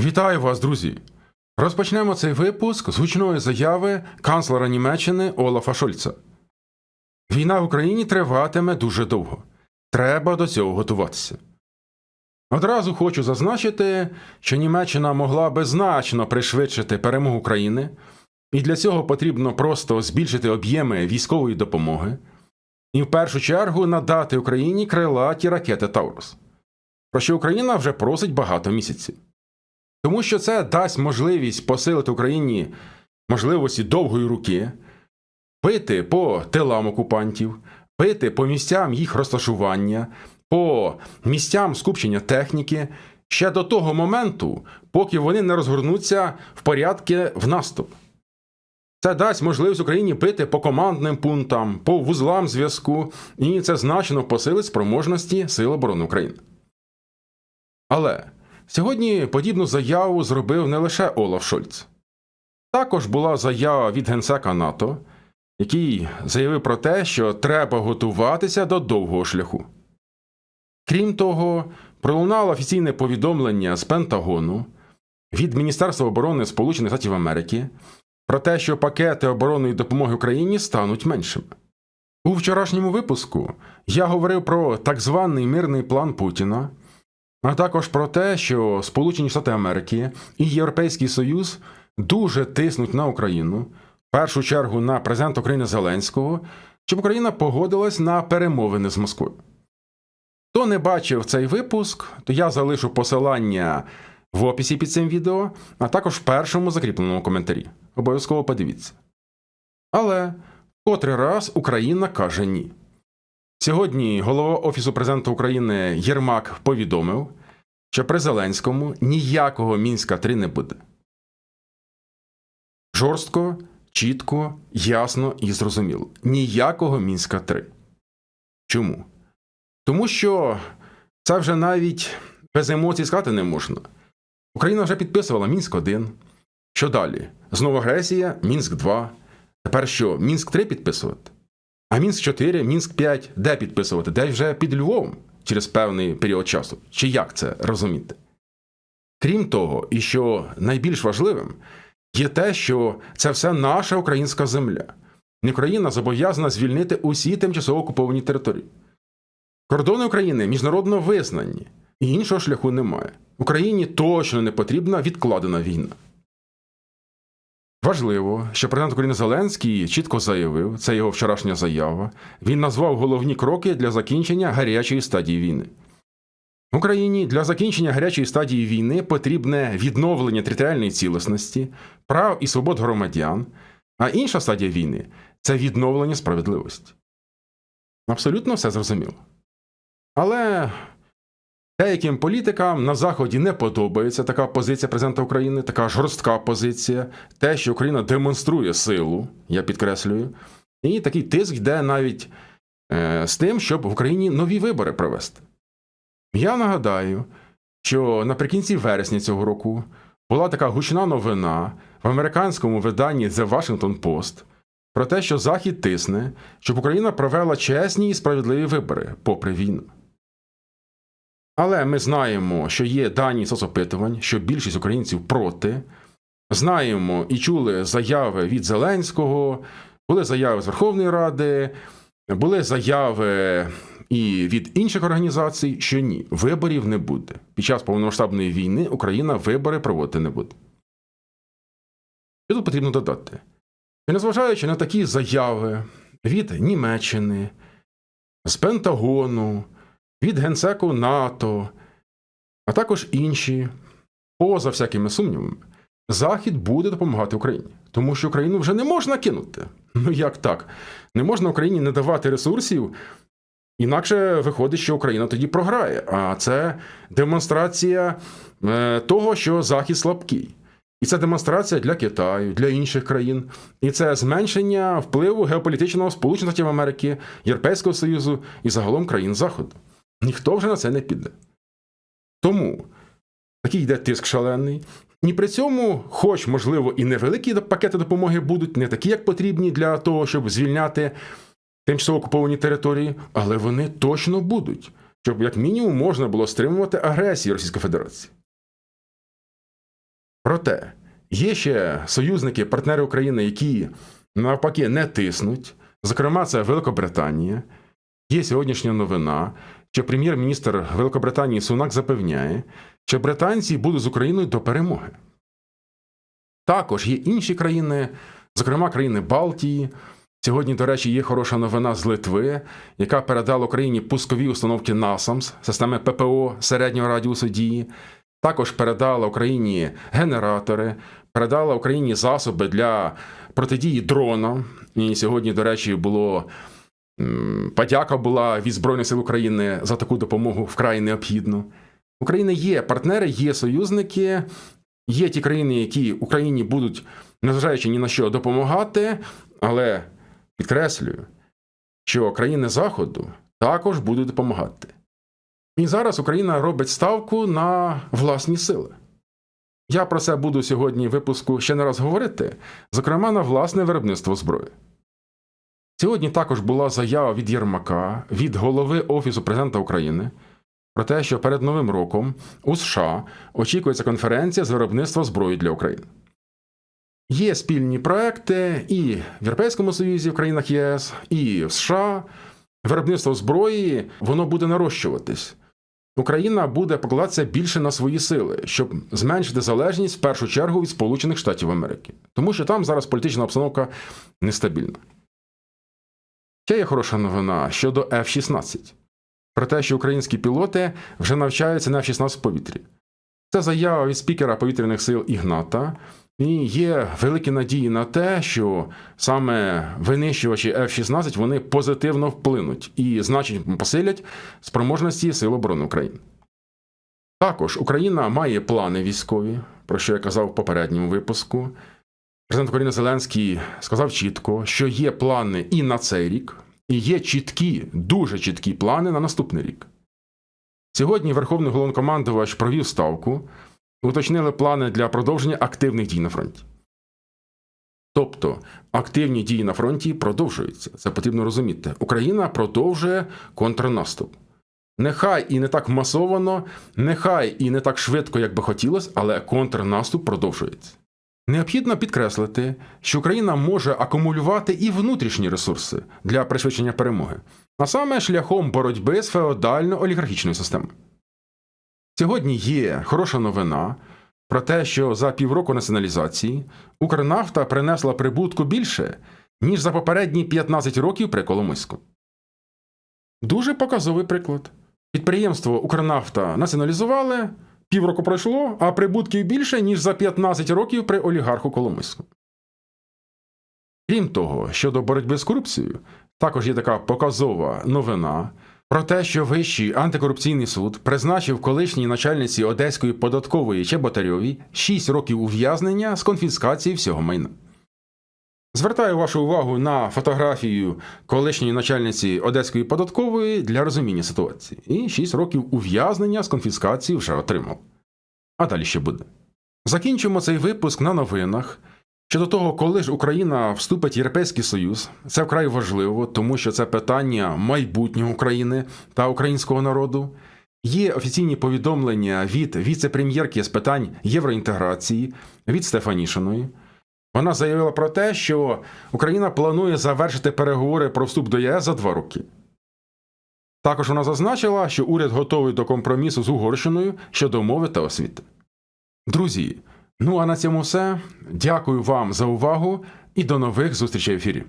Вітаю вас, друзі! Розпочнемо цей випуск з гучної заяви канцлера Німеччини Олафа Шольца. Війна в Україні триватиме дуже довго. Треба до цього готуватися. Одразу хочу зазначити, що Німеччина могла би значно пришвидшити перемогу України, і для цього потрібно просто збільшити об'єми військової допомоги і в першу чергу надати Україні крилаті ракети Таурус, про що Україна вже просить багато місяців. Тому що це дасть можливість посилити Україні можливості довгої руки, бити по тилам окупантів, бити по місцям їх розташування, по місцям скупчення техніки ще до того моменту, поки вони не розгорнуться в порядки в наступ. Це дасть можливість Україні бити по командним пунктам, по вузлам зв'язку, і це значно посилить спроможності Сил оборони України. Але сьогодні подібну заяву зробив не лише Олаф Шольц. Також була заява від генсека НАТО, який заявив про те, що треба готуватися до довгого шляху. Крім того, пролунало офіційне повідомлення з Пентагону від Міністерства оборони Сполучених Штатів Америки про те, що пакети оборонної допомоги Україні стануть меншими. У вчорашньому випуску я говорив про так званий мирний план Путіна, а також про те, що Сполучені Штати Америки і Європейський Союз дуже тиснуть на Україну, в першу чергу на президента України Зеленського, щоб Україна погодилась на перемовини з Москвою. Хто не бачив цей випуск, то я залишу посилання в описі під цим відео, а також в першому закріпленому коментарі. Обов'язково подивіться. Але котрий раз Україна каже ні. Сьогодні голова Офісу президента України Єрмак повідомив, що при Зеленському ніякого мінська 3 не буде. Жорстко, чітко, ясно і зрозуміло. Ніякого мінська 3. Чому? Тому що це вже навіть без емоцій сказати не можна. Україна вже підписувала Мінськ 1. Що далі? Знову агресія, Мінськ 2. Тепер що, Мінськ 3 підписувати? А Мінськ 4, Мінськ 5 де підписувати? Де вже під Львовом через певний період часу? Чи як це розуміти? Крім того, і що найбільш важливим, є те, що це все наша українська земля. Україна зобов'язана звільнити усі тимчасово окуповані території. Кордони України міжнародно визнані, і іншого шляху немає. Україні точно не потрібна відкладена війна. Важливо, що президент України Зеленський чітко заявив, це його вчорашня заява. Він назвав головні кроки для закінчення гарячої стадії війни. Україні для закінчення гарячої стадії війни потрібне відновлення територіальної цілісності, прав і свобод громадян, а інша стадія війни це відновлення справедливості. Абсолютно все зрозуміло. Але деяким політикам на Заході не подобається така позиція президента України, така жорстка позиція, те, що Україна демонструє силу, я підкреслюю, і такий тиск йде навіть е, з тим, щоб в Україні нові вибори провести. Я нагадаю, що наприкінці вересня цього року була така гучна новина в американському виданні The Washington Post про те, що Захід тисне, щоб Україна провела чесні і справедливі вибори попри війну. Але ми знаємо, що є дані соцопитувань, що більшість українців проти. Знаємо і чули заяви від Зеленського, були заяви з Верховної Ради, були заяви і від інших організацій, що ні, виборів не буде. Під час повномасштабної війни Україна вибори проводити не буде. Що тут потрібно додати? І незважаючи на такі заяви від Німеччини, з Пентагону, від Генсеку НАТО, а також інші, поза всякими сумнівами, Захід буде допомагати Україні, тому що Україну вже не можна кинути. Ну як так? Не можна Україні не давати ресурсів, інакше виходить, що Україна тоді програє. А це демонстрація е, того, що Захід слабкий. І це демонстрація для Китаю, для інших країн, і це зменшення впливу геополітичного Сполучених Штатів Америки, Європейського Союзу і загалом країн Заходу. Ніхто вже на це не піде. Тому такий йде тиск шалений. І при цьому, хоч, можливо, і невеликі пакети допомоги будуть, не такі, як потрібні для того, щоб звільняти тимчасово окуповані території, але вони точно будуть, щоб як мінімум можна було стримувати агресію Російської Федерації. Проте є ще союзники, партнери України, які навпаки не тиснуть. Зокрема, це Великобританія. Є сьогоднішня новина, що прем'єр-міністр Великобританії Сунак запевняє, що британці будуть з Україною до перемоги. Також є інші країни, зокрема країни Балтії. Сьогодні, до речі, є хороша новина з Литви, яка передала Україні пускові установки NASAMS, системи ППО середнього радіусу дії. Також передала Україні генератори, передала Україні засоби для протидії дронам. І сьогодні, до речі, було подяка була від Збройних сил України за таку допомогу вкрай необхідну. В України є партнери, є союзники, є ті країни, які Україні будуть, незважаючи ні на що, допомагати, але підкреслюю, що країни Заходу також будуть допомагати. І зараз Україна робить ставку на власні сили. Я про це буду сьогодні в випуску ще не раз говорити, зокрема на власне виробництво зброї. Сьогодні також була заява від Єрмака, від голови Офісу президента України про те, що перед Новим роком у США очікується конференція з виробництва зброї для України. Є спільні проекти і в Європейському Союзі, в країнах ЄС, і в США. Виробництво зброї воно буде нарощуватись. Україна буде покладатися більше на свої сили, щоб зменшити залежність в першу чергу від Сполучених Штатів Америки, тому що там зараз політична обстановка нестабільна. Ще є хороша новина щодо F-16 про те, що українські пілоти вже навчаються на F-16 в повітрі. Це заява від спікера повітряних сил Ігната, і є великі надії на те, що саме винищувачі F-16 вони позитивно вплинуть і значно посилять спроможності Сил оборони України. Також Україна має плани військові, про що я казав в попередньому випуску. Президент України Зеленський сказав чітко, що є плани і на цей рік, і є чіткі, дуже чіткі плани на наступний рік. Сьогодні Верховний головнокомандувач провів ставку, уточнили плани для продовження активних дій на фронті. Тобто активні дії на фронті продовжуються. Це потрібно розуміти. Україна продовжує контрнаступ. Нехай і не так масовано, нехай і не так швидко, як би хотілося, але контрнаступ продовжується. Необхідно підкреслити, що Україна може акумулювати і внутрішні ресурси для пришвидшення перемоги, а саме шляхом боротьби з феодально-олігархічною системою. Сьогодні є хороша новина про те, що за півроку націоналізації Укрнафта принесла прибутку більше, ніж за попередні 15 років при Коломийську. Дуже показовий приклад. Підприємство Укрнафта націоналізували, півроку пройшло, а прибутків більше, ніж за 15 років при олігарху Коломийську. Крім того, щодо боротьби з корупцією, також є така показова новина про те, що Вищий антикорупційний суд призначив колишній начальниці Одеської податкової Чеботарьовій 6 років ув'язнення з конфіскації всього майна. Звертаю вашу увагу на фотографію колишньої начальниці Одеської податкової для розуміння ситуації. І 6 років ув'язнення з конфіскації вже отримав. А далі ще буде. Закінчимо цей випуск на новинах. Щодо того, коли ж Україна вступить в Європейський Союз, це вкрай важливо, тому що це питання майбутнього України та українського народу. Є офіційні повідомлення від віце-прем'єрки з питань євроінтеграції від Стефанішиної. Вона заявила про те, що Україна планує завершити переговори про вступ до ЄС за два роки. Також вона зазначила, що уряд готовий до компромісу з Угорщиною щодо мови та освіти. Друзі, ну а на цьому все. Дякую вам за увагу і до нових зустрічей в ефірі.